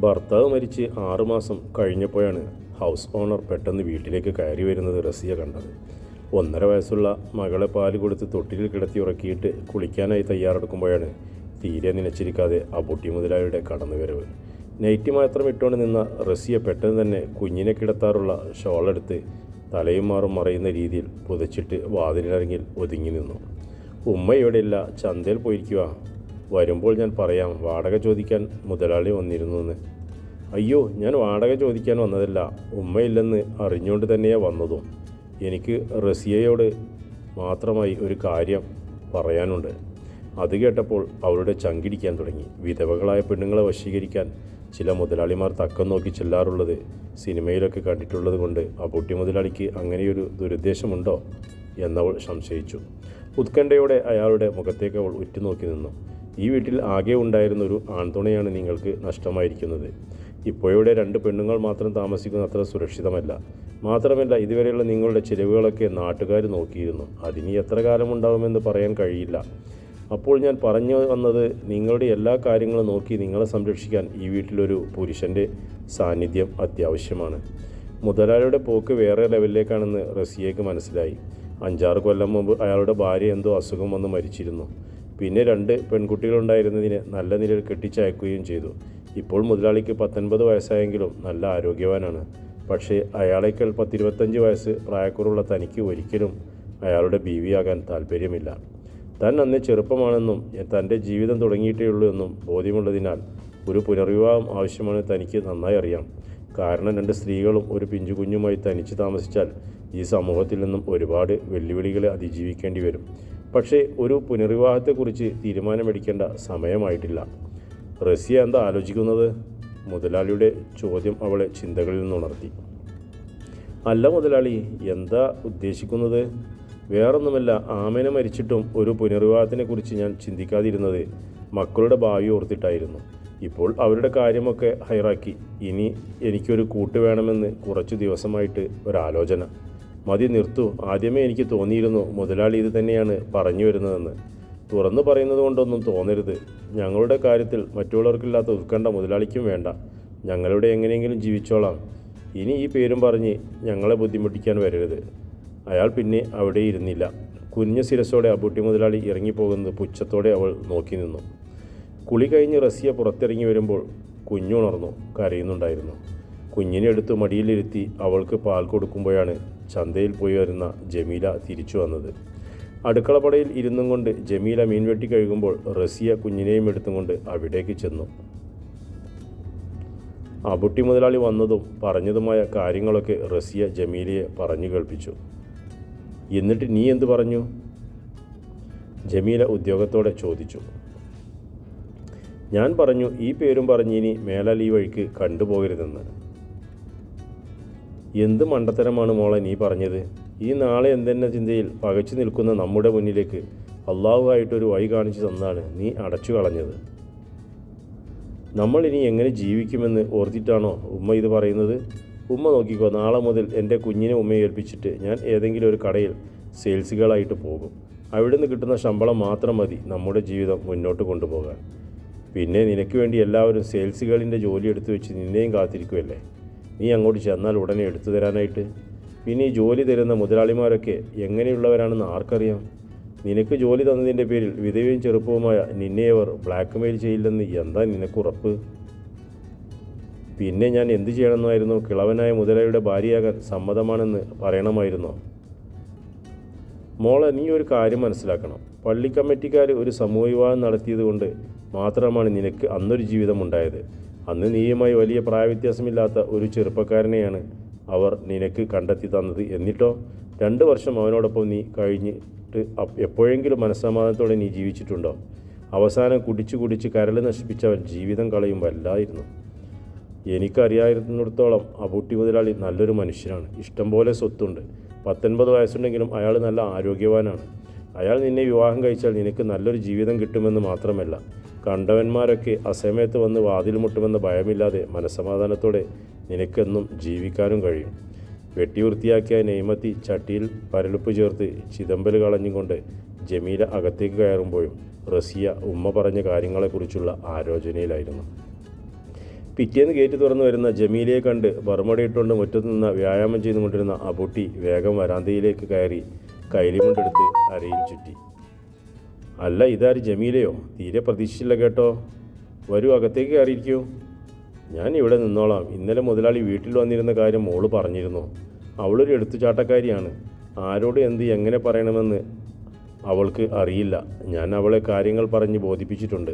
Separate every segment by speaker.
Speaker 1: ഭർത്താവ് മരിച്ച് ആറുമാസം കഴിഞ്ഞപ്പോഴാണ് ഹൗസ് ഓണർ പെട്ടെന്ന് വീട്ടിലേക്ക് കയറി വരുന്നത് റസിയ കണ്ടത്. ഒന്നര വയസ്സുള്ള മകളെ പാൽ കൊടുത്ത് തൊട്ടിലിൽ കിടത്തി ഉറക്കിയിട്ട് കുളിക്കാനായി തയ്യാറെടുക്കുമ്പോഴാണ് തീരെ നനച്ചിരിക്കാതെ ആ പൊട്ടി മുതലാളിയുടെ കടന്നുവരവ്. നൈറ്റി മാത്രം ഇട്ടുകൊണ്ട് നിന്ന റസിയ പെട്ടെന്ന് തന്നെ കുഞ്ഞിനെ കിടത്താറുള്ള ഷോളെടുത്ത് തലയും മാറും മറയുന്ന രീതിയിൽ പുതച്ചിട്ട് വാതിലിറങ്ങിൽ ഒതുങ്ങി നിന്നു. ഉമ്മ ഇവിടെയില്ല ചന്തയിൽ പോയിരിക്കുക വരുമ്പോൾ ഞാൻ പറയാം വാടക ചോദിക്കാൻ മുതലാളി വന്നിരുന്നു എന്ന് അയ്യോ ഞാൻ വാടക ചോദിക്കാൻ വന്നതല്ല ഉമ്മയില്ലെന്ന് അറിഞ്ഞുകൊണ്ട് തന്നെയാണ് വന്നതും. എനിക്ക് റസിയയോട് മാത്രമായി ഒരു കാര്യം പറയാനുണ്ട്. അത് കേട്ടപ്പോൾ അവളുടെ ചങ്കിടിക്കാൻ തുടങ്ങി. വിധവകളായ പെണ്ണുങ്ങളെ വശീകരിക്കാൻ ചില മുതലാളിമാർ തക്കം നോക്കി ചെല്ലാറുള്ളത് സിനിമയിലൊക്കെ കണ്ടിട്ടുള്ളത് കൊണ്ട് ആ പൊട്ടി മുതലാളിക്ക് അങ്ങനെയൊരു ദുരുദ്ദേശമുണ്ടോ? എന്നവൾ സംശയിച്ചു. ഉത്കണ്ഠയോടെ അയാളുടെ മുഖത്തേക്ക് അവൾ ഉറ്റുനോക്കി നിന്നു. ഈ വീട്ടിൽ ആകെ ഉണ്ടായിരുന്ന ഒരു ആൺതുണയാണ് നിങ്ങൾക്ക് നഷ്ടമായിരിക്കുന്നത്. ഇപ്പോഴിവിടെ രണ്ട് പെണ്ണുങ്ങൾ മാത്രം താമസിക്കുന്ന അത്ര സുരക്ഷിതമല്ല. മാത്രമല്ല ഇതുവരെയുള്ള നിങ്ങളുടെ ചിലവുകളൊക്കെ നാട്ടുകാർ നോക്കിയിരുന്നു. അതിനി എത്ര കാലമുണ്ടാകുമെന്ന് പറയാൻ കഴിയില്ല. അപ്പോൾ ഞാൻ പറഞ്ഞു വന്നത് നിങ്ങളുടെ എല്ലാ കാര്യങ്ങളും നോക്കി നിങ്ങളെ സംരക്ഷിക്കാൻ ഈ വീട്ടിലൊരു പുരുഷന്റെ സാന്നിധ്യം അത്യാവശ്യമാണ്. മുതലാളിയുടെ പോക്ക് വേറെ ലെവലിലേക്കാണെന്ന് റസിയയ്ക്ക് മനസ്സിലായി. അഞ്ചാറ് കൊല്ലം മുമ്പ് അയാളുടെ ഭാര്യ എന്തോ അസുഖം വന്ന് മരിച്ചിരുന്നു. പിന്നെ രണ്ട് പെൺകുട്ടികളുണ്ടായിരുന്നതിന് നല്ല നിലയിൽ കെട്ടിച്ചയക്കുകയും ചെയ്തു. ഇപ്പോൾ മുതലാളിക്ക് പത്തൊൻപത് വയസ്സായെങ്കിലും നല്ല ആരോഗ്യവാനാണ്. പക്ഷേ അയാളേക്കാൾ പത്തിരുപത്തഞ്ച് വയസ്സ് പ്രായക്കുറവുള്ള തനിക്ക് ഒരിക്കലും അയാളുടെ ബീവിയാകാൻ താല്പര്യമില്ല. താൻ അന്ന് ചെറുപ്പമാണെന്നും തന്റെ ജീവിതം തുടങ്ങിയിട്ടേ ഉള്ളൂ എന്നും ബോധ്യമുള്ളതിനാൽ ഒരു പുനർവിവാഹം ആവശ്യമാണ് തനിക്ക് നന്നായി അറിയാം. കാരണം രണ്ട് സ്ത്രീകളും ഒരു പിഞ്ചു കുഞ്ഞുമായി തനിച്ച് താമസിച്ചാൽ ഈ സമൂഹത്തിൽ നിന്നും ഒരുപാട് വെല്ലുവിളികളെ അതിജീവിക്കേണ്ടി വരും. പക്ഷേ ഒരു പുനർവിവാഹത്തെക്കുറിച്ച് തീരുമാനമെടുക്കേണ്ട സമയമായിട്ടില്ല. റസിയ എന്താ ആലോചിക്കുന്നത്? മുതലാളിയുടെ ചോദ്യം അവളെ ചിന്തകളിൽ നിന്നുണർത്തി. അല്ല മുതലാളി എന്താ ഉദ്ദേശിക്കുന്നത്? വേറൊന്നുമല്ല ആമേനെ മരിച്ചിട്ടും ഒരു പുനർവിവാഹത്തിനെക്കുറിച്ച് ഞാൻ ചിന്തിക്കാതിരുന്നത് മക്കളുടെ ഭാവി ഓർത്തിട്ടായിരുന്നു. ഇപ്പോൾ അവരുടെ കാര്യമൊക്കെ ഹൈറാക്കി. ഇനി എനിക്കൊരു കൂട്ട് വേണമെന്ന് കുറച്ച് ദിവസമായിട്ട് ഒരാലോചന. മതി നിർത്തു. ആദ്യമേ എനിക്ക് തോന്നിയിരുന്നു മുതലാളി ഇത് തന്നെയാണ് പറഞ്ഞു വരുന്നതെന്ന്. തുറന്നു പറയുന്നത് കൊണ്ടൊന്നും തോന്നരുത്. ഞങ്ങളുടെ കാര്യത്തിൽ മറ്റുള്ളവർക്കില്ലാത്ത ഉത്കണ്ഠ മുതലാളിക്കും വേണ്ട. ഞങ്ങളുടെ എങ്ങനെയെങ്കിലും ജീവിച്ചോളാം. ഇനി ഈ പേരും പറഞ്ഞ് ഞങ്ങളെ ബുദ്ധിമുട്ടിക്കാൻ വരരുത്. അയാൾ പിന്നെ അവിടെ ഇരുന്നില്ല. കുഞ്ഞ ശിരസോടെ അബൂട്ടി മുതലാളി ഇറങ്ങിപ്പോകുന്നത് പുച്ഛത്തോടെ അവൾ നോക്കി നിന്നു. കുളി കഴിഞ്ഞ് റസിയ പുറത്തിറങ്ങി വരുമ്പോൾ കുഞ്ഞുണർന്നു കരയുന്നുണ്ടായിരുന്നു. കുഞ്ഞിനെ എടുത്ത് മടിയിലിരുത്തി അവൾക്ക് പാൽ കൊടുക്കുമ്പോഴാണ് ചന്തയിൽ പോയി വരുന്ന ജമീല തിരിച്ചു വന്നത്. അടുക്കളപ്പടയിൽ ഇരുന്നും കൊണ്ട് ജമീല മീൻ വെട്ടി കഴുകുമ്പോൾ റസിയ കുഞ്ഞിനെയും എടുത്തുകൊണ്ട് അവിടേക്ക് ചെന്നു. അബുട്ടി മുതലാളി വന്നതും പറഞ്ഞതുമായ കാര്യങ്ങളൊക്കെ റസിയ ജമീലയെ പറഞ്ഞു കേൾപ്പിച്ചു. എന്നിട്ട് നീ എന്തു പറഞ്ഞു? ജമീല ഉദ്യോഗത്തോടെ ചോദിച്ചു. ഞാൻ പറഞ്ഞു ഈ പേരും പറഞ്ഞ് ഇനി മേലാൽ ഈ വഴിക്ക് കണ്ടുപോകരുതെന്ന്. എന്ത് മണ്ടത്തരമാണ് മോളെ നീ പറഞ്ഞത്? ഈ നാളെ എന്തെന്ന ചിന്തയിൽ പകച്ചു നിൽക്കുന്ന നമ്മുടെ മുന്നിലേക്ക് അള്ളാഹുവായിട്ടൊരു വഴി കാണിച്ചു തന്നാണ് നീ അടച്ചു കളഞ്ഞത്. നമ്മൾ ഇനി എങ്ങനെ ജീവിക്കുമെന്ന് ഓർത്തിട്ടാണോ ഉമ്മ ഇത് പറയുന്നത്? ഉമ്മ നോക്കിക്കോ നാളെ മുതൽ എന്റെ കുഞ്ഞിനെ ഉമ്മയെ ഏൽപ്പിച്ചിട്ട് ഞാൻ ഏതെങ്കിലും ഒരു കടയിൽ സെയിൽസുകളായിട്ട് പോകും. അവിടെ നിന്ന് കിട്ടുന്ന ശമ്പളം മാത്രം മതി നമ്മുടെ ജീവിതം മുന്നോട്ട് കൊണ്ടുപോകാൻ. പിന്നെ നിനക്ക് വേണ്ടി എല്ലാവരും സെയിൽസുകളിന്റെ ജോലി എടുത്തു വെച്ച് നിന്നെയും കാത്തിരിക്കുമല്ലേ നീ അങ്ങോട്ട് ചെന്നാൽ ഉടനെ എടുത്തു തരാനായിട്ട്. പിന്നെ ഈ ജോലി തരുന്ന മുതലാളിമാരൊക്കെ എങ്ങനെയുള്ളവരാണെന്ന് ആർക്കറിയാം? നിനക്ക് ജോലി തന്നതിന്റെ പേരിൽ വിധവയും ചെറുപ്പവുമായ നിന്നെയവർ ബ്ലാക്ക് മെയിൽ ചെയ്യില്ലെന്ന് എന്താ നിനക്കുറപ്പ് പിന്നെ ഞാൻ എന്തു ചെയ്യണമെന്നായിരുന്നു കിളവനായ മുതലാളിയുടെ ഭാര്യയാകാൻ സമ്മതമാണെന്ന് പറയണമായിരുന്നോ? മോളെ നീ ഒരു കാര്യം മനസ്സിലാക്കണം. പള്ളി കമ്മിറ്റിക്കാർ ഒരു സമൂഹ വിവാഹം നടത്തിയത് കൊണ്ട് മാത്രമാണ് നിനക്ക് അന്നൊരു ജീവിതം ഉണ്ടായത് അന്ന് നീയുമായി വലിയ പ്രായവ്യത്യാസമില്ലാത്ത ഒരു ചെറുപ്പക്കാരനെയാണ് അവർ നിനക്ക് കണ്ടെത്തി തന്നത് എന്നിട്ടോ? രണ്ട് വർഷം അവനോടൊപ്പം നീ കഴിഞ്ഞിട്ട് എപ്പോഴെങ്കിലും മനസ്സമാധാനത്തോടെ നീ ജീവിച്ചിട്ടുണ്ടോ? അവസാനം കുടിച്ചു കുടിച്ച് കരൾ നശിപ്പിച്ചവൻ ജീവിതം കളയും വല്ലായിരുന്നു. ആ അബൂട്ടി മുതലാളി നല്ലൊരു മനുഷ്യനാണ്. ഇഷ്ടംപോലെ സ്വത്തുണ്ട്. പത്തൊൻപത് വയസ്സുണ്ടെങ്കിലും അയാൾ നല്ല ആരോഗ്യവാനാണ്. അയാൾ നിന്നെ വിവാഹം കഴിച്ചാൽ നിനക്ക് നല്ലൊരു ജീവിതം കിട്ടുമെന്ന് മാത്രമല്ല കണ്ടവന്മാരൊക്കെ അസമയത്ത് വന്ന് വാതിൽ മുട്ടുമെന്ന ഭയമില്ലാതെ മനസ്സമാധാനത്തോടെ നിനക്കെന്നും ജീവിക്കാനും കഴിയും. വെട്ടി വൃത്തിയാക്കിയ നെയ്മത്തി ചട്ടിയിൽ പരലുപ്പ് ചേർത്ത് ചിതമ്പൽ കളഞ്ഞുകൊണ്ട് ജമീല അകത്തേക്ക് കയറുമ്പോഴും റസിയ ഉമ്മ പറഞ്ഞ കാര്യങ്ങളെക്കുറിച്ചുള്ള ആലോചനയിലായിരുന്നു. പിറ്റേന്ന് ഗേറ്റ് തുറന്നു വരുന്ന ജമീലയെ കണ്ട് ബർമടയിട്ടുകൊണ്ട് മുറ്റത്ത് നിന്ന് വ്യായാമം ചെയ്തുകൊണ്ടിരുന്ന അബുട്ടി വേഗം വരാന്തയിലേക്ക് കയറി കൈലിമുണ്ടെടുത്ത് അരയിൽ ചുറ്റി. അല്ല ഇതാര് ജമീലയോ? തീരെ പ്രതീക്ഷിച്ചില്ല കേട്ടോ. വരൂ അകത്തേക്ക് കയറിയിരിക്കൂ. ഞാൻ ഇവിടെ നിന്നോളാം. ഇന്നലെ മുതലാളി വീട്ടിൽ വന്നിരുന്ന കാര്യം മോൾ പറഞ്ഞിരുന്നു. അവളൊരു എടുത്തുചാട്ടക്കാരിയാണ്. ആരോട് എന്ത് എങ്ങനെ പറയണമെന്ന് അവൾക്ക് അറിയില്ല. ഞാൻ അവളെ കാര്യങ്ങൾ പറഞ്ഞ് ബോധിപ്പിച്ചിട്ടുണ്ട്.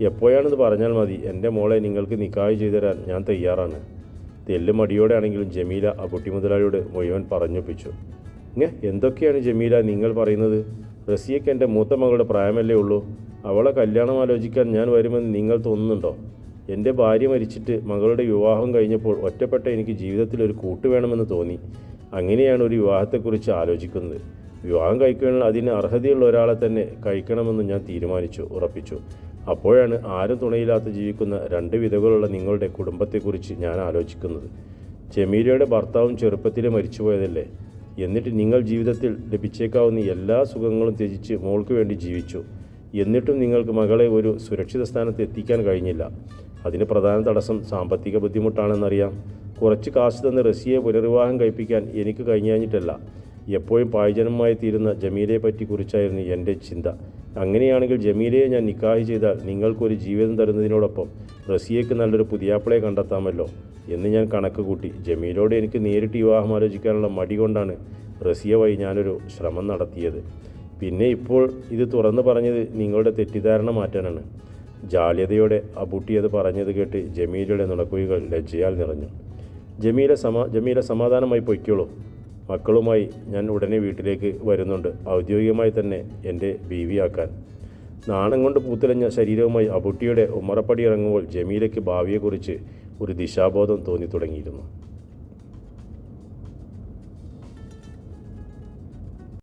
Speaker 1: എപ്പോഴാണെന്ന് പറഞ്ഞാൽ മതി. എന്റെ മോളെ നിങ്ങൾക്ക് നിക്കായ് ചെയ്തു തരാൻ ഞാൻ തയ്യാറാണ്. തെല്ല് മടിയോടെ ആണെങ്കിലും ജമീല ആ കുട്ടി മുതലാളിയോട് മുഴുവൻ പറഞ്ഞൊപ്പിച്ചു. എന്തൊക്കെയാണ് ജമീല നിങ്ങൾ പറയുന്നത്? റസിയയ്ക്ക് എന്റെ മൂത്ത മകളുടെ പ്രായമല്ലേ ഉള്ളൂ. അവളെ കല്യാണം ആലോചിക്കാൻ ഞാൻ വരുമെന്ന് നിങ്ങൾ തോന്നുന്നുണ്ടോ? എന്റെ ഭാര്യ മരിച്ചിട്ട് മകളുടെ വിവാഹം കഴിഞ്ഞപ്പോൾ ഒറ്റപ്പെട്ട എനിക്ക് ജീവിതത്തിൽ ഒരു കൂട്ട് വേണമെന്ന് തോന്നി. അങ്ങനെയാണ് ഒരു വിവാഹത്തെക്കുറിച്ച് ആലോചിക്കുന്നത്. വിവാഹം കഴിക്കണമെങ്കിൽ അതിന് അർഹതയുള്ള ഒരാളെ തന്നെ കഴിക്കണമെന്ന് ഞാൻ തീരുമാനിച്ചു ഉറപ്പിച്ചു. അപ്പോഴാണ് ആരും തുണയില്ലാത്ത ജീവിക്കുന്ന രണ്ട് വിധകളുള്ള നിങ്ങളുടെ കുടുംബത്തെക്കുറിച്ച് ഞാൻ ആലോചിക്കുന്നത്. ജമീലയുടെ ഭർത്താവും ചെറുപ്പത്തിലെ മരിച്ചുപോയതല്ലേ? എന്നിട്ട് നിങ്ങൾ ജീവിതത്തിൽ ലഭിച്ചേക്കാവുന്ന എല്ലാ സുഖങ്ങളും ത്യജിച്ച് മോൾക്ക് വേണ്ടി ജീവിച്ചു. എന്നിട്ടും നിങ്ങൾക്ക് മകളെ ഒരു സുരക്ഷിത സ്ഥാനത്ത് എത്തിക്കാൻ കഴിഞ്ഞില്ല. അതിന് പ്രധാന തടസ്സം സാമ്പത്തിക ബുദ്ധിമുട്ടാണെന്നറിയാം. കുറച്ച് കാശ് തന്ന് റസിയെ പുനർവിവാഹം കഴിപ്പിക്കാൻ എനിക്ക് കഴിഞ്ഞാഞ്ഞിട്ടല്ല. എപ്പോഴും പായജനമായി തീരുന്ന ജമീലയെ പറ്റി കുറിച്ചായിരുന്നു എന്റെ ചിന്ത. അങ്ങനെയാണെങ്കിൽ ജമീലയെ ഞാൻ നിക്കാഹ് ചെയ്താൽ നിങ്ങൾക്കൊരു ജീവിതം തരുന്നതിനോടൊപ്പം റസിയയ്ക്ക് നല്ലൊരു പുതിയാപ്പിളയെ കണ്ടെത്താമല്ലോ എന്ന് ഞാൻ കണക്ക് കൂട്ടി. ജമീലോട് എനിക്ക് നേരിട്ട് വിവാഹം ആലോചിക്കാനുള്ള മടി കൊണ്ടാണ് റസിയ വഴി ഞാനൊരു ശ്രമം നടത്തിയത്. പിന്നെ ഇപ്പോൾ ഇത് തുറന്നു പറഞ്ഞത് നിങ്ങളുടെ തെറ്റിദ്ധാരണ മാറ്റാനാണ്. ജാള്യതയോടെ അബൂട്ടി അത് പറഞ്ഞത് കേട്ട് ജമീലയുടെ നുണക്കുഴികൾ ലജ്ജയാൽ നിറഞ്ഞു. ജമീല സമാ ജമീല സമാധാനമായി പൊയ്ക്കോളൂ. മക്കളുമായി ഞാൻ ഉടനെ വീട്ടിലേക്ക് വരുന്നുണ്ട്. ഔദ്യോഗികമായി തന്നെ എന്റെ ബീവിയാക്കാൻ നാണം കൊണ്ട് പൂത്തിലഞ്ഞ ശരീരവുമായി അബുട്ടിയുടെ ഉമ്മറപ്പടി ഇറങ്ങുമ്പോൾ ജമീലയ്ക്ക് ഭാവിയെക്കുറിച്ച് ഒരു ദിശാബോധം തോന്നി തുടങ്ങിയിരുന്നു